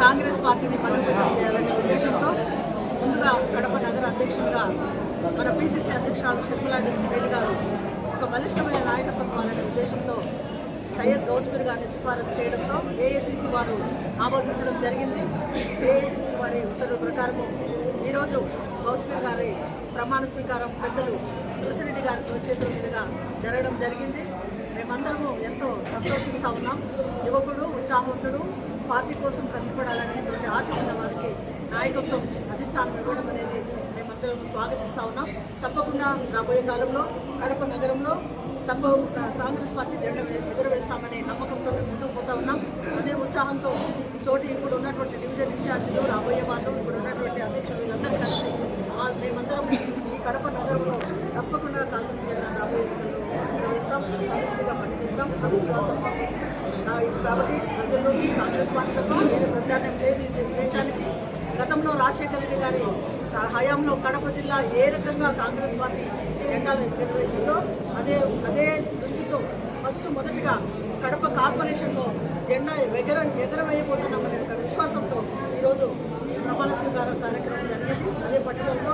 కాంగ్రెస్ పార్టీని బలోపేతం చేయాలనే ఉద్దేశంతో ముందుగా కడప నగర అధ్యక్షుడిగా మన పిసిసి అధ్యక్షురాలు షర్మిలాంటి రెడ్డి గారు ఒక బలిష్టమైన నాయకత్వం కావాలనే ఉద్దేశంతో సయ్యద్ గౌస్మీర్ గారిని సిఫారసు చేయడంతో ఏఐసిసి వారు ఆమోదించడం జరిగింది. ఏఐసిసి వారి ఉత్తర్వుల ప్రకారము ఈరోజు గౌస్మీర్ గారి ప్రమాణ స్వీకారం పెద్దలు తులసిరెడ్డి గారి చేతుల మీదుగా జరగడం జరిగింది. మేమందరము ఎంతో సంతోషిస్తూ ఉన్నాం. యువకుడు ఉత్సాహవంతుడు పార్టీ కోసం కష్టపడాలనేటువంటి ఆశ ఉన్న వారికి నాయకత్వం అధిష్టానం ఇవ్వడం అనేది మేమందరం స్వాగతిస్తా ఉన్నాం. తప్పకుండా రాబోయే కాలంలో కడప నగరంలో తప్ప కాంగ్రెస్ పార్టీ జెండా ఎగురవేస్తామనే నమ్మకంతో మేము ముందుకు పోతా ఉన్నాం. అదే ఉత్సాహంతో తోటి ఇప్పుడు ఉన్నటువంటి డివిజన్ ఇన్ఛార్జీలు రాబోయే వాళ్ళు ఇప్పుడు ఉన్నటువంటి అధ్యక్షులు వీళ్ళందరూ కలిసి మేమందరం ఈ కడప నగరంలో తప్పకుండా కాంగ్రెస్ జెండా రాబోయే ఎన్నికల్లో ఎగురవేస్తాం సమిష్టిగా పనిచేస్తాం విశ్వాసం కాబట్టి ప్రజల్లోకి కాంగ్రెస్ పార్టీ తప్ప వేరే ప్రత్యామ్నాయం లేదు. ఈ దేశానికి గతంలో రాజశేఖర రెడ్డి గారి హయాంలో కడప జిల్లా ఏ రకంగా కాంగ్రెస్ పార్టీ జెండాలు ఎగరవేసిందో అదే అదే దృష్టితో ఫస్ట్ మొదటిగా కడప కార్పొరేషన్లో జెండా ఎగర ఎగరవేయబోతున్నామనే ఒక విశ్వాసంతో ఈరోజు ఈ ప్రమాణ స్వీకార కార్యక్రమం జరిగింది. అదే పట్టుదలతో